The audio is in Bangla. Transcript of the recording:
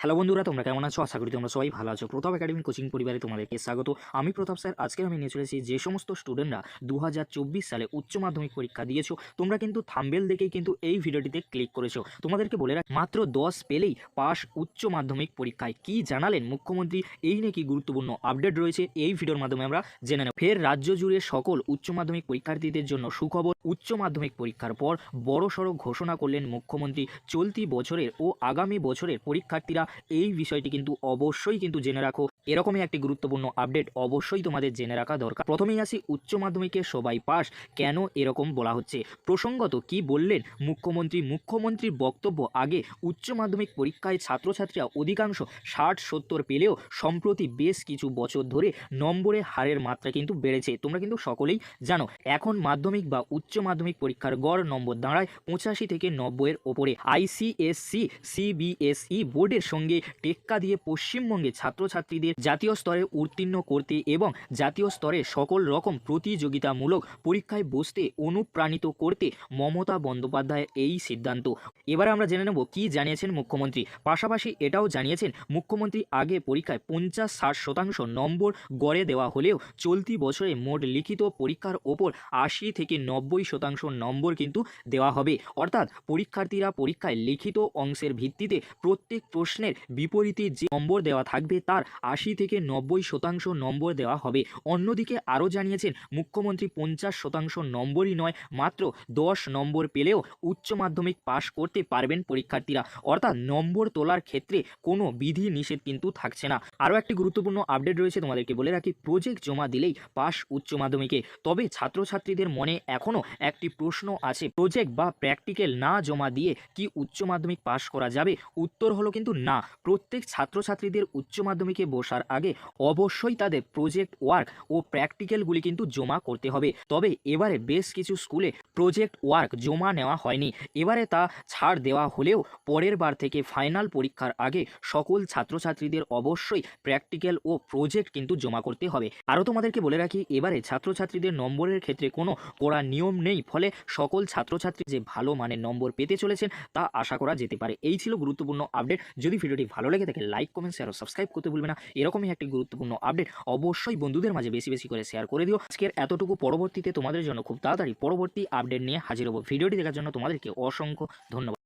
হ্যালো বন্ধুরা, তোমরা কেমন আছো? আশা করি তোমরা সবাই ভালো আছো। প্রতাপ একাডেমি কোচিং পরিবারে তোমাদেরকে স্বাগত। আমি প্রতাপ স্যার। আজকে আমি নিয়ে চলেছি যে সমস্ত স্টুডেন্টরা দু হাজার চব্বিশ সালে উচ্চ মাধ্যমিক পরীক্ষা দিয়েছ, তোমরা কিন্তু থাম্বেল দেখেই কিন্তু এই ভিডিওটিতে ক্লিক করেছ। তোমাদেরকে বলে রাখ, মাত্র দশ পেলেই পাস উচ্চ মাধ্যমিক পরীক্ষায়। কি জানালেন মুখ্যমন্ত্রী? এই নাকি গুরুত্বপূর্ণ আপডেট রয়েছে এই ভিডিওর মাধ্যমে আমরা জেনে নেব। ফের রাজ্য জুড়ে সকল উচ্চ মাধ্যমিক পরীক্ষার্থীদের জন্য সুখবর। উচ্চ মাধ্যমিক পরীক্ষার পর বড়সড় ঘোষণা করলেন মুখ্যমন্ত্রী। চলতি বছরের ও আগামী বছরের পরীক্ষার্থীরা এই বিষয়টি কিন্তু অবশ্যই কিন্তু জেনে রাখো। এরকমই একটি গুরুত্বপূর্ণ আপডেট অবশ্যই তোমাদের জেনে রাখা দরকার। প্রথমেই আসি, উচ্চ মাধ্যমিকে সবাই পাস, কেন এরকম বলা হচ্ছে? প্রসঙ্গত কি বললেন? মুখ্যমন্ত্রী, মুখ্যমন্ত্রীর বক্তব্য আগে উচ্চ মাধ্যমিক পরীক্ষায় ছাত্রছাত্রীরা অধিকাংশ ষাট, সত্তর পেলেও সম্প্রতি বেশ কিছু বছর ধরে নম্বরের হারের মাত্রা কিন্তু বেড়েছে। তোমরা কিন্তু সকলেই জানো, এখন মাধ্যমিক বা উচ্চ মাধ্যমিক পরীক্ষার গড় নম্বর দাঁড়ায় পঁচাশি থেকে নব্বইয়ের ওপরে। আইসিএসসি, সিবিএসই বোর্ডের সঙ্গে টেক্কা দিয়ে পশ্চিমবঙ্গে ছাত্রছাত্রীদের জাতীয় স্তরে উত্তীর্ণ করতে এবং জাতীয় স্তরে সকল রকম প্রতিযোগিতামূলক পরীক্ষায় বসতে অনুপ্রাণিত করতে মমতা বন্দ্যোপাধ্যায়ের এই সিদ্ধান্ত। এবার আমরা জেনে নেব কি জানিয়েছেন মুখ্যমন্ত্রী। পাশাপাশি এটাও জানিয়েছেন, মুখ্যমন্ত্রী আগে পরীক্ষায় পঞ্চাশ ষাট শতাংশ নম্বর গড়ে দেওয়া হলেও চলতি বছরে মোট লিখিত পরীক্ষার ওপর আশি থেকে নব্বই শতাংশ নম্বর কিন্তু দেওয়া হবে। অর্থাৎ পরীক্ষার্থীরা পরীক্ষায় লিখিত অংশের ভিত্তিতে প্রত্যেক প্রশ্নের বিপরীতে যে নম্বর দেওয়া থাকবে তার আশি থেকে নব্বই শতাংশ নম্বর দেওয়া হবে। অন্যদিকে আরও জানিয়েছেন, মুখ্যমন্ত্রী পঞ্চাশ শতাংশ নম্বরই নয়, মাত্র দশ নম্বর পেলেও উচ্চ মাধ্যমিক পাশ করতে পারবেন পরীক্ষার্থীরা। অর্থাৎ নম্বর তোলার ক্ষেত্রে কোনো বিধি নিষেধ কিন্তু থাকছে না। আরও একটি গুরুত্বপূর্ণ আপডেট রয়েছে তোমাদেরকে বলে রাখি, প্রজেক্ট জমা দিলেই পাস উচ্চ মাধ্যমিকে। তবে ছাত্রছাত্রীদের মনে এখনও একটি প্রশ্ন আছে, প্রজেক্ট বা প্র্যাকটিক্যাল না জমা দিয়ে কি উচ্চ মাধ্যমিক পাশ করা যাবে? উত্তর হলো কিন্তু না। প্রত্যেক ছাত্রছাত্রীদের উচ্চ মাধ্যমিকে বসার আগে অবশ্যই তাদের প্রজেক্ট ওয়ার্ক ও প্র্যাকটিক্যালগুলি কিন্তু জমা করতে হবে। তবে এবারে বেশ কিছু স্কুলে প্রজেক্ট ওয়ার্ক জমা নেওয়া হয়নি। এবারে তা ছাড় দেওয়া হলেও পরের বার থেকে ফাইনাল পরীক্ষার আগে সকল ছাত্রছাত্রীদের অবশ্যই প্র্যাকটিক্যাল ও প্রজেক্ট কিন্তু জমা করতে হবে। আরও তোমাদেরকে বলে রাখি, এবারে ছাত্রছাত্রীদের নম্বরের ক্ষেত্রে কোনো কড়া নিয়ম নেই, ফলে সকল ছাত্রছাত্রী যে ভালো মানের নম্বর পেতে চলেছেন তা আশা করা যেতে পারে। এই ছিল গুরুত্বপূর্ণ আপডেট যদি ভিডিওটি ভালো লেগে থাকে লাইক কমেন্ট শেয়ার ও সাবস্ক্রাইব করতে ভুলবে না। এরকমই একটি গুরুত্বপূর্ণ আপডেট অবশ্যই বন্ধুদের মাঝে বেশি বেশি করে শেয়ার করে দিও। আজকের এতটুকু পরবর্তীতে তোমাদের জন্য খুব তাড়াতাড়ি পরবর্তী আপডেট নিয়ে হাজির হব। ভিডিওটি দেখার জন্য তোমাদেরকে অসংখ্য ধন্যবাদ।